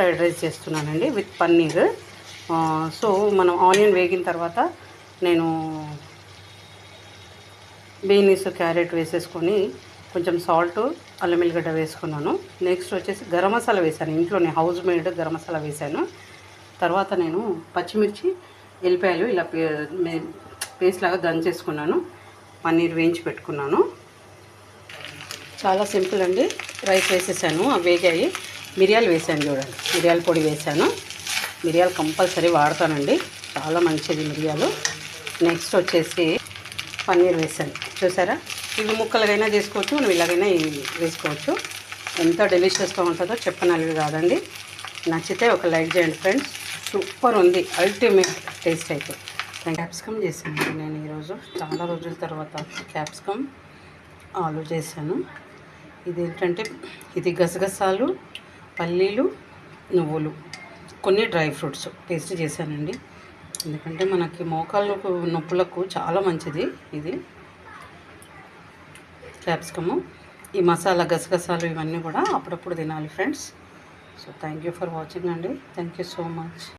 Fried rice చేస్తున్నానండి with paneer. So మనం onion వేగిన తర్వాత నేను బీనీస్ క్యారెట్ వేసేసుకొని కొంచెం సాల్ట్ అల్లం ఎల్లిగడ్డ వేసుకున్నాను. నెక్స్ట్ వచ్చేసి గరం మసాలా వేసాను ఇంట్లోనే హౌస్ మేడ్ గరం మసాలా వేసాను తర్వాత నేను పచ్చిమిర్చి ఎల్లిపాయలు ఇలా పేస్ట్ లాగా దంచేసుకున్నాను. పన్నీర్ వేయించి పెట్టుకున్నాను. చాలా సింపుల్ అండి. రైస్ వేసేసాను. అవి వేగాయి. మిరియాలు వేసాను చూడండి. మిరియాల పొడి వేసాను మిరియాలు కంపల్సరీ వాడతానండి. చాలా మంచిది మిరియాలు. నెక్స్ట్ వచ్చేసి పన్నీర్ వేసాను చూసారా? ఇవి ముక్కలుగైనా చేసుకోవచ్చు మనం ఇలాగైనా వేసుకోవచ్చు. ఎంత డెలిషియస్గా ఉంటుందో చెప్పనలేదు కాదండి. నచ్చితే ఒక లైక్ చేయండి ఫ్రెండ్స్. సూపర్ ఉంది. అల్టిమేట్ టేస్ట్ అయితే. క్యాప్సికమ్ చేశాను నేను ఈరోజు. చాలా రోజుల తర్వాత క్యాప్సికమ్ ఆలు చేశాను. ఇది ఏంటంటే ఇది గసగసాలు పల్లీలు నువ్వులు. కొన్ని డ్రై ఫ్రూట్స్. పేస్ట్ చేశానండి. ఎందుకంటే మనకి మోకాళ్ళకు నొప్పులకు చాలా మంచిది ఇది. క్యాప్సికము. ఈ మసాలా గసగసాలు ఇవన్నీ కూడా అప్పుడప్పుడు తినాలి friends. So thank you for watching అండి. Thank you so much.